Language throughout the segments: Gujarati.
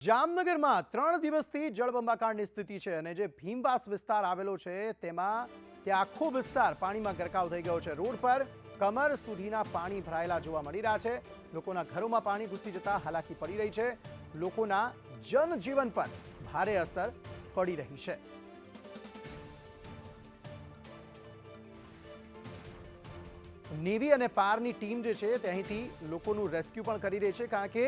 જામનગરમાં ત્રણ દિવસથી જળબંબાકાંડની સ્થિતિ છે અને જે ભીમવાસ વિસ્તાર આવેલો છે, તેમાં તે આખો વિસ્તાર પાણીમાં ગરકાવ થઈ ગયો છે. રોડ પર કમર સુધીના પાણી ભરાયેલા જોવા મળી રહ્યા છે. લોકોના ઘરોમાં પાણી ઘૂસી જતા હાલાકી પડી રહી છે. લોકોના જનજીવન પર ભારે અસર પડી રહી છે. નેવી અને પારની ટીમ જે છે, તે અહીંથી લોકોનું રેસ્ક્યુ પણ કરી રહી છે, કારણ કે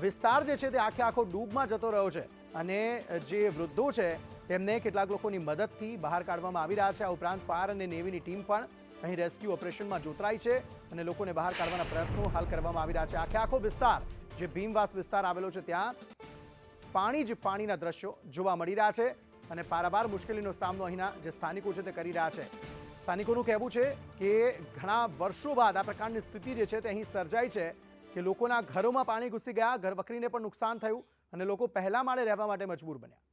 વિસ્તાર જે છે તે આખે આખો ડૂબમાં જતો રહ્યો છે. અને જે વૃદ્ધો છે, તેમને કેટલાક લોકોની મદદથી બહાર કાઢવામાં આવી રહ્યા છે. આ ઉપરાંત ફાયર અને નેવીની ટીમ પણ અહીં રેસ્ક્યુ ઓપરેશનમાં જોતરાઈ છે અને લોકોને બહાર કાઢવાના પ્રયત્નો હાલ કરવામાં આવી રહ્યા છે. આખે આખો વિસ્તાર, જે ભીમવાસ વિસ્તાર આવેલો છે, ત્યાં પાણી જ પાણીના દ્રશ્યો જોવા મળી રહ્યા છે અને પારાવાર મુશ્કેલીનો સામનો અહીંના જે સ્થાનિકો છે તે કરી રહ્યા છે. સ્થાનિકોનું કહેવું છે કે ઘણા વર્ષો બાદ આ પ્રકારની સ્થિતિ જે છે તે અહીં સર્જાઈ છે કે લોકોના ઘરોમાં પાણી ઘૂસી ગયા ઘર વખરીને પણ નુકસાન થયું અને લોકો પહેલા માળે રહેવા માટે મજબૂર બન્યા.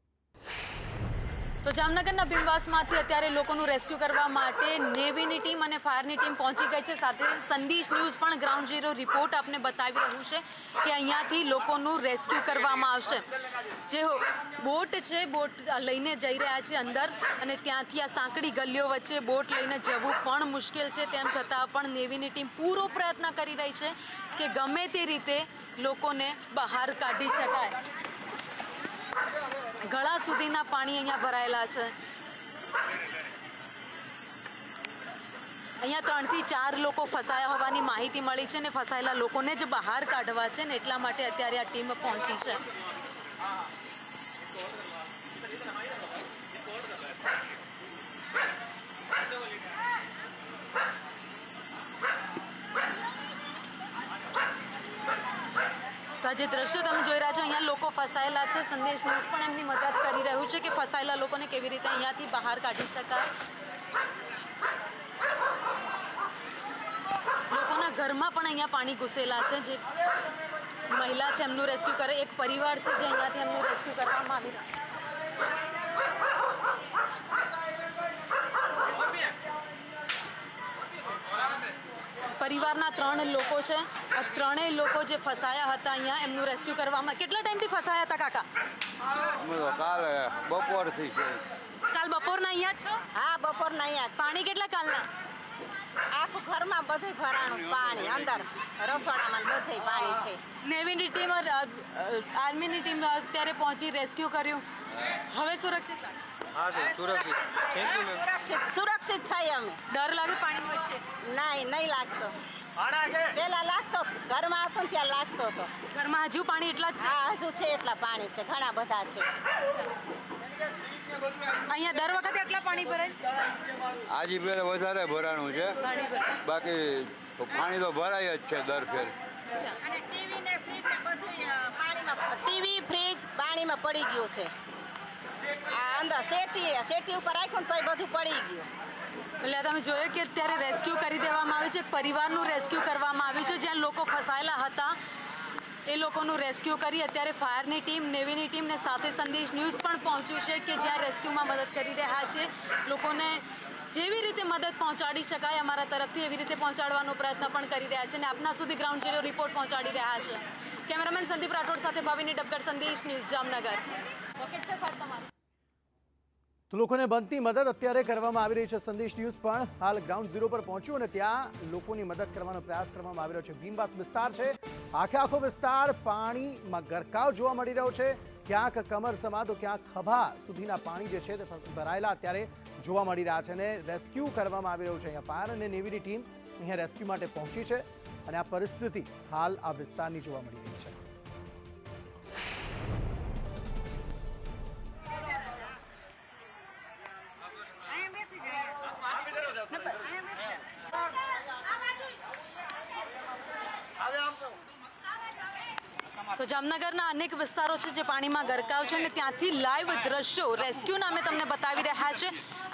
તો જામનગરના ભીમવાસમાંથી અત્યારે લોકોનું રેસ્ક્યુ કરવા માટે નેવીની ટીમ અને ફાયરની ટીમ પહોંચી ગઈ છે. સાથે સંદેશ ન્યૂઝ પણ ગ્રાઉન્ડ ઝીરો રિપોર્ટ આપને બતાવી રહ્યું છે કે અહીંયાથી લોકોનું રેસ્ક્યુ કરવામાં આવશે. જે બોટ છે, બોટ લઈને જઈ રહ્યા છે અંદર અને ત્યાંથી આ સાંકડી ગલીઓ વચ્ચે બોટ લઈને જવું પણ મુશ્કેલ છે. તેમ છતાં પણ નેવીની ટીમ પૂરો પ્રયત્ન કરી રહી છે કે ગમે તે રીતે લોકોને બહાર કાઢી શકાય. ગળા સુધીના પાણી અહીંયા ભરાયેલા છે. અહીંયા ત્રણથી ચાર લોકો ફસાયા હોવાની માહિતી મળી છે ને ફસાયેલા લોકોને જ બહાર કાઢવા છે ને એટલા માટે અત્યારે આ ટીમ પહોંચી છે. જે દ્રશ્યો તમે જોઈ રહ્યા છો, અહીંયા લોકો ફસાયેલા છે. સંદેશ ન્યૂઝ પણ એમની મદદ કરી રહ્યું છે કે ફસાયેલા લોકોને કેવી રીતે અહીંયાથી બહાર કાઢી શકાય. લોકોના ઘરમાં પણ અહીંયા પાણી ઘૂસેલા છે. જે મહિલા છે, એમનું રેસ્ક્યુ કરે. એક પરિવાર છે જે અહીંયાથી એમનું રેસ્ક્યુ કરવામાં આવી રહ્યું પરિવારના ત્રણ લોકો છે. આ ત્રણેય લોકો જે ફસાયા હતા અહીંયા એમનું રેસ્ક્યુ કરવામાં કેટલા ટાઈમથી ફસાયા હતા કાકા? કાલ બપોરથી છે. કાલ બપોરના અહીંયા જ છો? હા બપોરના અહીંયા પાણી કેટલા કાલના? આખું ઘરમાં બધે ભરાણું પાણી અંદર. રસોડામાં બધે પાણી છે. નેવીની ટીમ આર્મીની ટીમ અત્યારે પહોંચી રેસ્ક્યુ કર્યું. હવે સુરક્ષિત? હા સર સુરક્ષિત. થેન્ક યુ મેમ સુરક્ષિત સુરક્ષિત છે અમે. ડર લાગે પાણી વચ્ચે નહીં નહીં લાગતો. પેલા લાગતો ઘરમાં હતો ત્યાં લાગતો હતો. ઘરમાં હજુ પાણી એટલા જ હા હજુ છે એટલા પાણી છે ઘણા બધા છે. અહીંયા દર વખતે એટલા પાણી ભરાય? આજી પેલા વધારે ભરાણું છે. બાકી પાણી તો ભરાય જ છે દર ફેર. ટીવી ને ફ્રીજ ને બધું પાણીમાં ટીવી ફ્રીજ પાણીમાં પડી ગયું છે. આ અંદર શેઠી શેઠી ઉપર રાખ્યું તો બધું પડી ગયું. એટલે તમે જોયું કે અત્યારે રેસ્ક્યુ કરી દેવામાં આવ્યું છે પરિવારનું રેસ્ક્યુ કરવામાં આવ્યું છે, જ્યાં લોકો ફસાયેલા હતા. એ લોકોનું રેસ્ક્યુ કરી અત્યારે ફાયરની ટીમ, નેવીની ટીમને સાથે સંદેશ ન્યૂઝ પણ પહોંચ્યું છે કે જ્યાં રેસ્ક્યુમાં મદદ કરી રહ્યા છે. લોકોને જેવી રીતે મદદ પહોંચાડી શકાય અમારા તરફથી, એવી રીતે પહોંચાડવાનો પ્રયત્ન પણ કરી રહ્યા છે અને આપના સુધી ગ્રાઉન્ડ ઝીરો રિપોર્ટ પહોંચાડી રહ્યા છે. કેમેરામેન સંદીપ રાઠોડ સાથે ભાવિની ડબગર સંદેશ ન્યૂઝ જામનગર. તો લોકોને બનતી મદદ અત્યારે કરવામાં આવી રહી છે સંદેશ ન્યૂઝ પણ. હાલ ગ્રાઉન્ડ ઝીરો પર પહોંચ્યું અને ત્યાં લોકોની મદદ કરવાનો પ્રયાસ કરવામાં આવી રહ્યો છે. ભીમવાસ વિસ્તાર છે. આખે આખો વિસ્તાર પાણીમાં ગરકાવ જોવા મળી રહ્યો છે. ક્યાંક કમર સમા તો ક્યાંક ખભા સુધીના પાણી જે છે તે ભરાયેલા અત્યારે જોવા મળી રહ્યા છે અને રેસ્ક્યુ કરવામાં આવી રહ્યું છે. અહીંયા ફાયર અને નેવીની ટીમ અહીંયા રેસ્ક્યુ માટે પહોંચી છે અને આ પરિસ્થિતિ હાલ આ વિસ્તારની જોવા મળી રહી છે. તો જામનગરના અનેક વિસ્તારો છે જે પાણીમાં ગરકાવ છે અને ત્યાંથી લાઈવ દ્રશ્યો રેસ્ક્યુના અમે તમને બતાવી રહ્યા છે.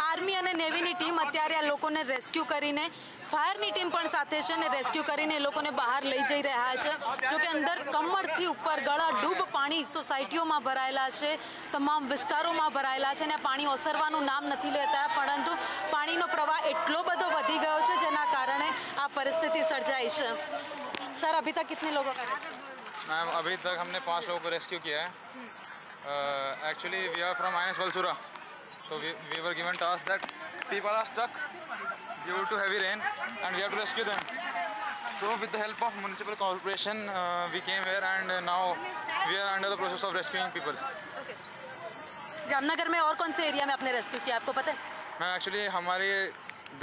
આર્મી અને નેવીની ટીમ અત્યારે આ લોકોને રેસ્ક્યુ કરીને, ફાયરની ટીમ પણ સાથે છે અને રેસ્ક્યુ કરીને એ લોકોને બહાર લઈ જઈ રહ્યા છે. જોકે અંદર કમરથી ઉપર ગળા ડૂબ પાણી સોસાયટીઓમાં ભરાયેલા છે, તમામ વિસ્તારોમાં ભરાયેલા છે અને પાણી ઓસરવાનું નામ નથી લેતા, પરંતુ પાણીનો પ્રવાહ એટલો બધો વધી ગયો છે જેના કારણે આ પરિસ્થિતિ સર્જાઈ છે. સર, અભી તક લોકો કરે मैम अभी तक हमने पाँच लोगों को रेस्क्यू किया है। Actually we are from I S Valsura so we were given task that people are stuck due to heavy rain and we have to rescue them So with the help of municipal corporation, uh, we came here and uh, now we are under the process of rescuing people. Jamnagar में और कौन से एरिया में आपने रेस्क्यू किया आपको पता है? मैम एक्चुअली हमारी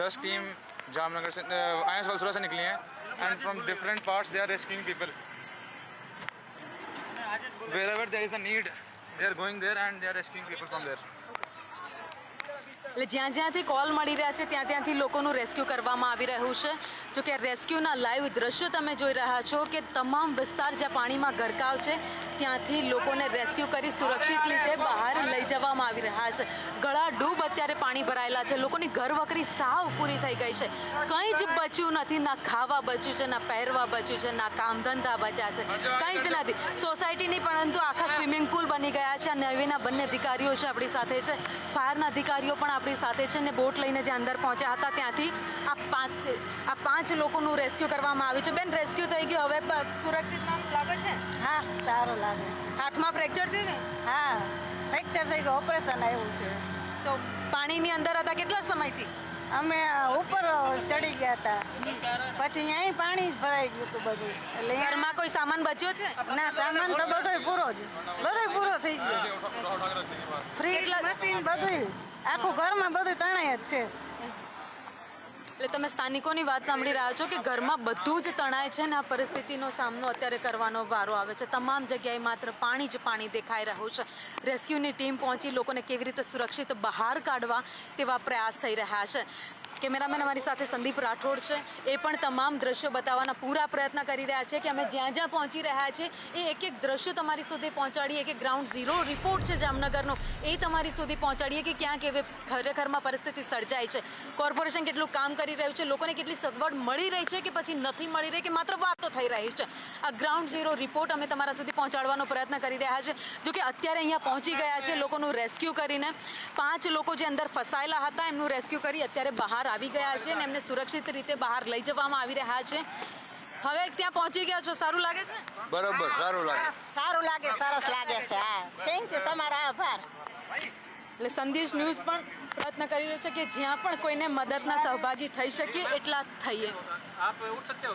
दस टीम जामनगर से आई एस वलसुरा से निकली हैं and from different parts they are rescuing people wherever there is a need, they are going there and they are rescuing people from there. એટલે જ્યાં જ્યાંથી કોલ મળી રહ્યા છે, ત્યાં ત્યાંથી લોકોનું રેસ્ક્યુ કરવામાં આવી રહ્યું છે. જો કે રેસ્ક્યુના લાઈવ દ્રશ્યો તમે જોઈ રહ્યા છો કે તમામ વિસ્તાર જ્યાં પાણીમાં ગરકાવ છે, ત્યાંથી લોકોને રેસ્ક્યુ કરી સુરક્ષિત રીતે બહાર લઈ જવામાં આવી રહ્યા છે. ગળા ડૂબ અત્યારે પાણી ભરાયેલા છે. લોકોની ઘર વકરી સાવ પૂરી થઈ ગઈ છે. કંઈ જ બચ્યું નથી. ના ખાવા બચ્યું છે, ના પહેરવા બચ્યું છે, ના કામ ધંધા બચ્યા છે. કંઈ જ નથી. સોસાયટીની પરંતુ આખા સ્વિમિંગ પુલ બની ગયા છે. અને નેવીના બંને અધિકારીઓ છે આપણી સાથે છે. ફાયરના અધિકારીઓ પણ આપણી સાથે છે ને બોટ લઈને જે અંદર પહોંચ્યા હતા ત્યાંથી આ પાંચ આ પાંચ લોકોનું રેસ્ક્યુ કરવામાં આવ્યું છે. બેન રેસ્ક્યુ થઈ ગયું. હવે સુરક્ષિત લાગે છે? હા સારું લાગે છે. હાથમાં ફ્રેક્ચર થયું ને? હા ફ્રેક્ચર થઈ ગયું. ઓપરેશન આવ્યું છે. તો પાણીની અંદર હતા કેટલા સમયથી? અમે ઉપર ચડી ગયા હતા. પછી અહીં પાણી ભરાઈ ગયું હતું બધું. એટલે ઘરમાં કોઈ સામાન બચ્યો છે? ના સામાન તો બધોય પૂરો જ. બધોય પૂરો થઈ ગયો. ફ્રીજ એટલા મશીન બધુંય. આખું ઘરમાં બધું તણાય જ છે. એટલે તમે સ્થાનિકોની વાત સાંભળી રહ્યા છો કે ઘરમાં બધું જ તણાય છે ને આ પરિસ્થિતિનો સામનો અત્યારે કરવાનો વારો આવે છે. તમામ જગ્યાએ માત્ર પાણી જ પાણી દેખાઈ રહ્યું છે. રેસ્ક્યુની ટીમ પહોંચી લોકોને કેવી રીતે સુરક્ષિત બહાર કાઢવા તેવા પ્રયાસ થઈ રહ્યા છે. કેમેરામેન અમારી સાથે સંદીપ રાઠોડ છે. એ પણ તમામ દ્રશ્યો બતાવવાના પૂરા પ્રયત્ન કરી રહ્યા છે કે અમે જ્યાં જ્યાં પહોંચી રહ્યા છે એ એક એક દ્રશ્યો તમારી સુધી પહોંચાડીએ કે ગ્રાઉન્ડ ઝીરો રિપોર્ટ છે જામનગરનો, એ તમારી સુધી પહોંચાડીએ કે ક્યાંક એવી ખરેખરમાં પરિસ્થિતિ સર્જાય છે. કોર્પોરેશન કેટલું કામ કરી રહ્યું છે, લોકોને કેટલી સગવડ મળી રહી છે કે પછી નથી મળી રહી કે માત્ર વાતો થઈ રહી છે. આ ગ્રાઉન્ડ ઝીરો રિપોર્ટ અમે તમારા સુધી પહોંચાડવાનો પ્રયત્ન કરી રહ્યા છે. જો કે અત્યારે અહીંયા પહોંચી ગયા છે લોકોનું રેસ્ક્યુ કરીને. પાંચ લોકો જે અંદર ફસાયેલા હતા, એમનું રેસ્ક્યુ કરી અત્યારે બહાર બહાર આવી ગયા છે એમને સુરક્ષિત રીતે બહાર લઈ જવામાં આવી રહ્યા છે. હવે ત્યાં પહોંચી ગયા છો. સારું લાગે છે? બરોબર સારું લાગે. સારું લાગે સરસ લાગે છે. હા. થેન્ક યુ તમારો આભાર. એટલે સંદેશ ન્યૂઝ પણ પ્રયત્ન કરી રહ્યો છે કે જ્યાં પણ કોઈને મદદના સહભાગી થઈ શકીએ એટલા થઈએ. આપ ઉઠ સકતે હો